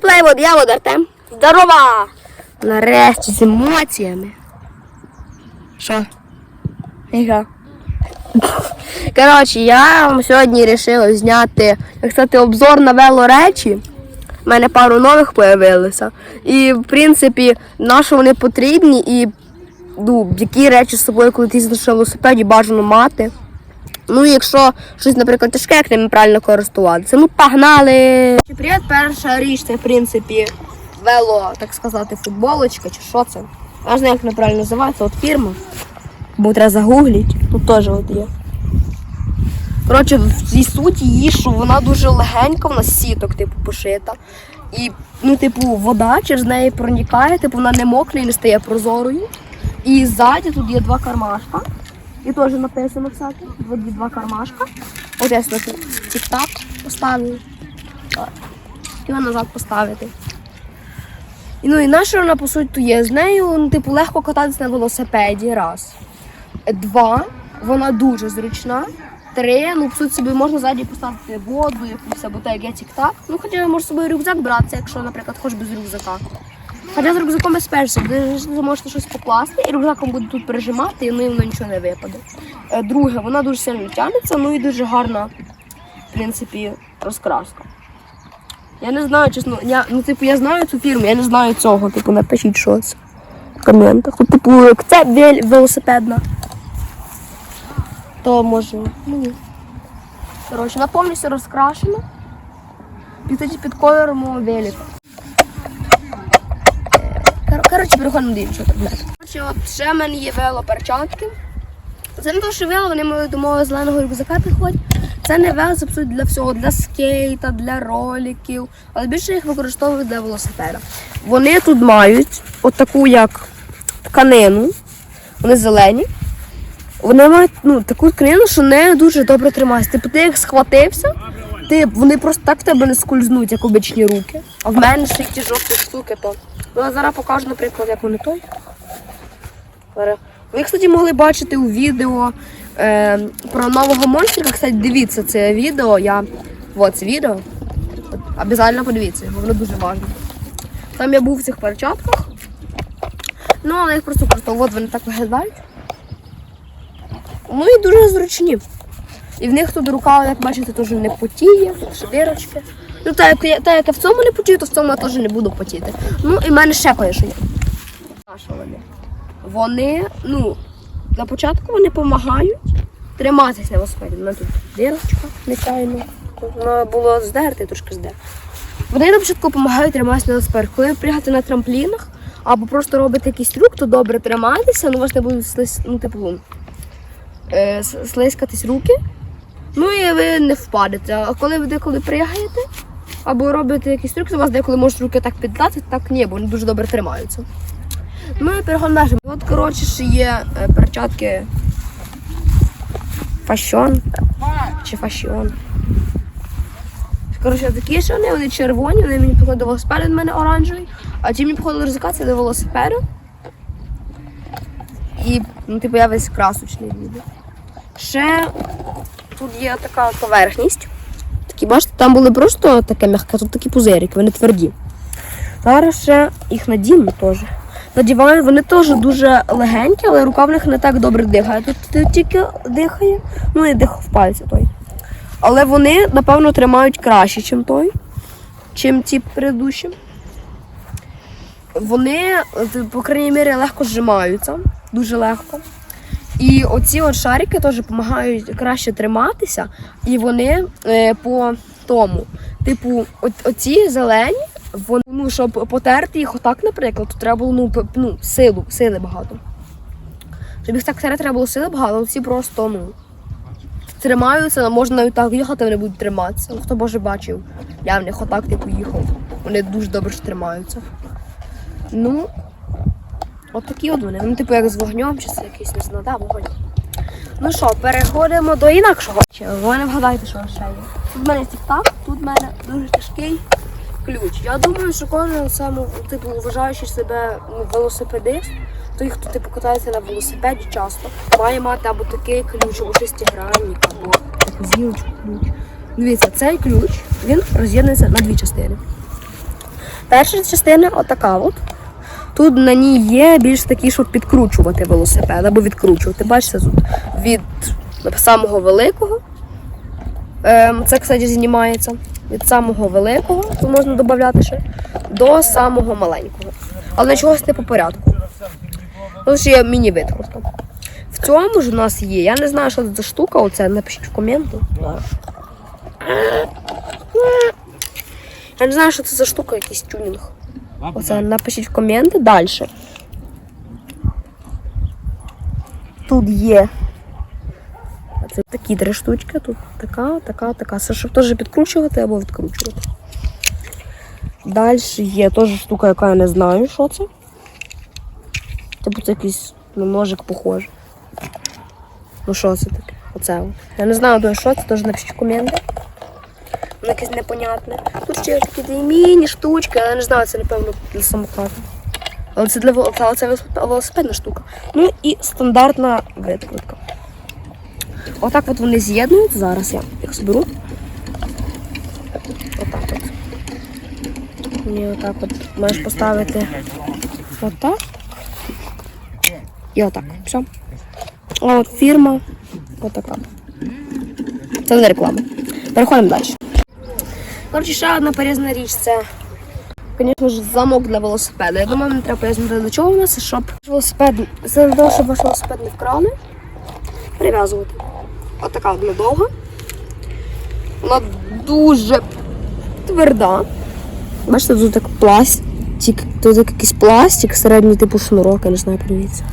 плейвод, я Артем. Здорова! Нарешті з емоціями. Що? Яка? Коротше, я вам сьогодні вирішила зняти, як сказати, обзор на велоречі. У мене пару нових появилося. І, в принципі, на що вони потрібні і ну, які речі з собою, коли ти на велосипеді, бажано мати. Ну, якщо щось, наприклад, тяжке, як ними правильно користуватися. Ну, погнали! Привіт, перша річ, це, в принципі, вело, так сказати, футболочка, чи що це? Я знаю, як вона правильно називається, от фірма. Бо треба загуглити. Тут теж от є. Коротше, в цій суті її, що вона дуже легенька, вона з сіток, типу, пошита. І, ну, типу, вода через неї проникає, типу, вона не мокне і не стає прозорою. І ззаді тут є два кармашка. І теж написано всяке. Є два кармашка. От я тік-так поставлю. Так. Його назад поставити. І, ну і наша вона, по суті, є. З нею, ну, типу, легко кататися на велосипеді. Раз. Два. Вона дуже зручна. Три, ну, по суті, собі можна ззаді поставити воду, якусь або так, як я тік-так. Ну, хоча можеш з собою рюкзак братися, якщо, наприклад, хочеш без рюкзака. Хоча з рюкзаком безпечно, ви можете щось покласти, і рюкзаком буде тут прижимати, і ну, воно нічого не випаде. Е, Друге, вона дуже сильно тягнеться, ну і дуже гарна, в принципі, розкраска. Я не знаю, чесно, я, ну, типу, я знаю цю фірму, я не знаю цього. Типу, напишіть що це в коментах. Тут, типу, це велосипедна. То може. Ну. Коротше, вона повністю розкрашена. Під, під кольором велика. Кор- Коротше, переходимо до іншого предмету. Коротше, ще в мене є велоперчатки. Це не то, що вело, вони мають до зеленого рюкзака підходять. Це не вело, це абсолютно для всього, для скейта, для роликів, але більше їх використовують для велосипеда. Вони тут мають от таку як тканину, вони зелені. Вони мають ну, таку тканину, що не дуже добре тримається. Типу, ти як схватився, ти, вони просто так в тебе не скользнуть, як обичні руки. А в мене ще ті жовті штуки, то. Ну, я зараз покажу, наприклад, як вони той. Ви, кстати, могли бачити у відео е, про нового монстрика. Кстати, дивіться це відео. Я... Вот це відео. Обязательно подивіться, бо воно дуже важливо. Там я був в цих перчатках. Ну, але їх просто просто от вони так виглядають. Ну і дуже зручні. І в них тут рука, як бачите, теж не потіє, ще дирочки. Ну, так як, я- так як я в цьому не потію, то в цьому я теж не буду потіти. Ну і в мене ще кое-що є. Вони? Ну, для початку вони допомагають триматися на велосипеді. У мене тут дирочка нечайно. Воно було здерте, трошки здер. Вони на початку допомагають триматися на велосипеді. Коли ви приїхати на трамплінах або просто робите якийсь трюк, то добре тримайтеся, ну вас не будуть слиз, ну, типу, е, слизькатись руки. Ну і ви не впадете. А коли ви деколи приїгаєте або робите якийсь трюк, то у вас деколи можуть руки так піддати, так ні, бо вони дуже добре тримаються. Ну і. От, коротше, ще є е, перчатки фашон чи фашіон. Коротше, такі ж вони, вони червоні, вони мені до велосипеду, від мене оранжевий, а ті мені підходили ризикація до велосипеду. І, ну, типу, я весь красочний відео. Ще тут є така поверхність. Такі, бачите, там були просто таке м'яке, тут такі пузирики, вони тверді. Зараз ще їх надіну теж. Надіваю, вони теж дуже легенькі, але рука в них не так добре дихає. Тут, тільки дихає, ну і дих в пальці той. Але вони, напевно, тримають краще, ніж той, чим ті предыдущі. Вони, по крайній мірі, легко зжимаються, дуже легко. І оці от шарики теж допомагають краще триматися, і вони е, по тому. Типу, от, оці зелені, вони, ну, щоб потерти їх отак, наприклад, то треба було ну, ну, силу, сили багато. Щоб їх так терти, треба було сили багато, але ці просто ну, тримаються, можна навіть так їхати, вони будуть триматися. Ну, хто може бачив, я в них отак типу їхав. Вони дуже добре тримаються. Ну, от такі от вони. Ну, типу, як з вогнем, чи це якийсь не знаю, да, вогонь. Ну що, переходимо до інакшого. Ви не вгадайте, що ще є. Тут в мене тік-так, тут в мене дуже тяжкий ключ. Я думаю, що кожен саме, типу, вважаючи себе ну, велосипедист, той, хто типу катається на велосипеді часто, має мати або такий ключ, або шестигранник, або таку зілочку ключ. Дивіться, цей ключ він роз'єднується на дві частини. Перша частина отака от. Тут на ній є більш такі, щоб підкручувати велосипед або відкручувати. Бачите, тут від самого великого. Ем, це, кстати, знімається. Від самого великого, тут можна додати ще, до самого маленького. Але чогось не по порядку. Тут ще є міні-викрутка. В цьому ж у нас є. Я не знаю, що це за штука, оце напишіть в коменти. Я не знаю, що це за штука, якийсь тюнінг. Оце напишіть в коменти далі. Тут є. Це такі три штучки. Тут така, така, така. Це щоб теж підкручувати або відкручувати. Далі є теж штука, яка я не знаю, що це. Типу це якийсь ну, ножик похожий. Ну що це таке? Оце. Я не знаю, що це, теж напишіть в коменти. Воно якесь непонятне. Тут ще є такі дві міні-штучки, я не знаю, це напевно для самокату. Але це для але це велосипедна штука. Ну і стандартна викрутка. Отак от вони з'єднують. Зараз я їх зберу. Отак от. Мені отак от маєш поставити отак. І отак. Все. А от фірма отака. Це не реклама. Переходимо далі. Коротше, ще одна полезна річ це, звісно ж, замок для велосипеда. Я думаю, не треба пояснити для чого у нас, щоб велосипед, це того, щоб ваш велосипед не вкрали, прив'язувати. Отака одна довга. Вона дуже тверда. Бачите, тут так пластик, тут як якийсь пластик, середній типу шнурок, я не знаю, подивіться.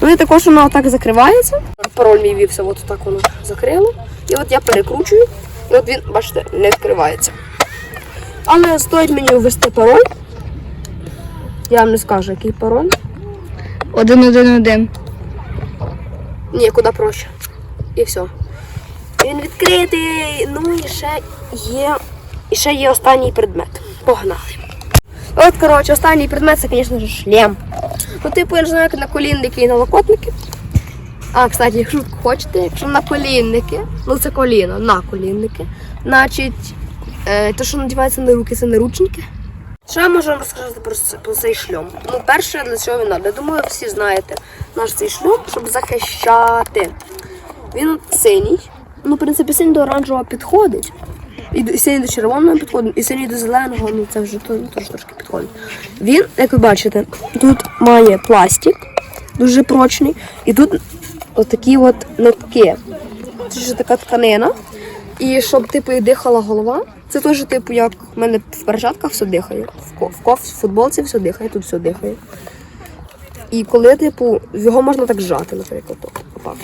Ну і також вона отак закривається. Пароль мій вівся, от так воно закрило. І от я перекручую, і от він, бачите, не відкривається. Але стоїть мені ввести пароль. Я вам не скажу, який пароль. Один, один, один. Ні, куди проще. І все. Він відкритий. Ну і ще є. І ще є останній предмет. Погнали. От, коротше, останній предмет це, звісно ж, шлем. Ну, типу, я не знаю, як на колінники і на локотники. А, кстати, якщо хочете, якщо на колінники, ну це коліно, на колінники, значить, е, те, що надівається на руки, це наручники. Що я можу вам розказати про, про цей шльом? Ну, перше, для чого він треба? Я думаю, всі знаєте наш цей шльом, щоб захищати. Він синій. Ну, в принципі, синій до оранжевого підходить. І синій до червоного підходить, і синій до зеленого, ну це вже теж трошки підходить. Він, як ви бачите, тут має пластик, дуже прочний, і тут отакі от нитки. Це ж така тканина. І щоб типу і дихала голова, це теж, типу, як в мене в перчатках все дихає. В, ко- в, футболці все дихає, тут все дихає. І коли, типу, його можна так зжати, наприклад, так. отак.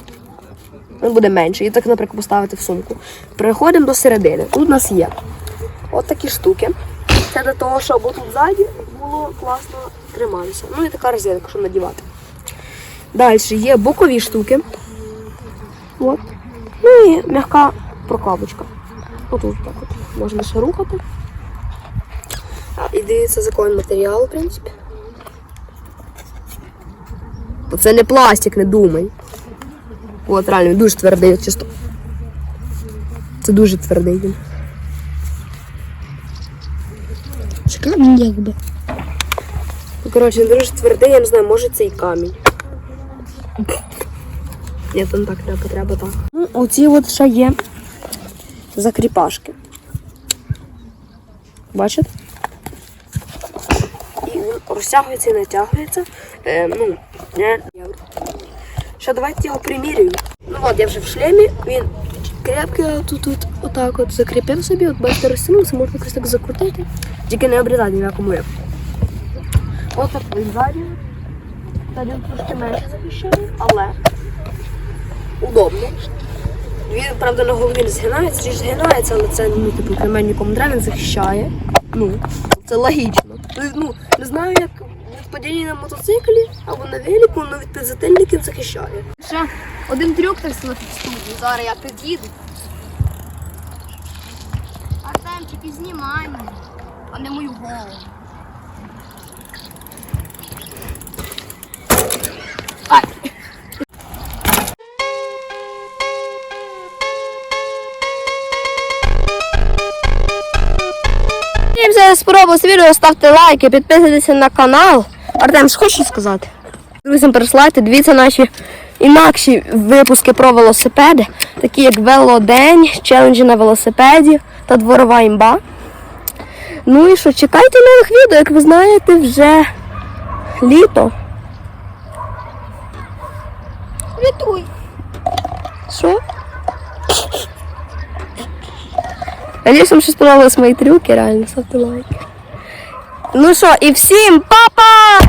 Він буде менше. І так, наприклад, поставити в сумку. Переходимо до середини. Тут у нас є от такі штуки. Це для того, щоб тут ззаді було класно триматися. Ну і така резинка, щоб надівати. Далі є бокові штуки. От. Ну і м'яка прокладочка. Отут так от. Можна ще рухати. І дивіться закон матеріалу, в принципі. Це не пластик, не думай. От реально дуже твердий, чисто. Це дуже твердий він. Шоколадний якби. Ну, коротше, він дуже твердий, я не знаю, може це і камінь. Ні, не так треба, треба так. Ну, оці от ще є закріпашки. Бачите? І він розтягується і натягується. Е, ну, не. Ще давайте його примірюю. Ну от, я вже в шлемі, він крепкий, тут, тут отак от закріпив собі, от бачите, розтягнувся, можна якось так закрутити. Тільки не обрізати ні в якому. От так він ззаді. Ззаді він трошки менше захищає, але удобно. Він, правда, на голові не згинається, ж згинається, але це ну, типу, треба, він захищає. Ну, це логічно. Ну, не знаю, як від падіння на мотоциклі або на велику, але від підзатильників захищає. Ще один трюк так силати в студії. Зараз я під'їду. Артемчик, і знімай мене, а не мою голову. Ай. Всім зараз відео, ставте лайки, підписуйтесь на канал. Артем, що хочеш сказати? Друзям переслайте, дивіться наші інакші випуски про велосипеди, такі як велодень, челенджі на велосипеді та дворова імба. Ну і що, чекайте нових відео, як ви знаєте, вже літо. Рятуй. Що? Надіюсь, вам щось сподобались мої трюки, реально, ставте лайки. Ну що, і всім па-па!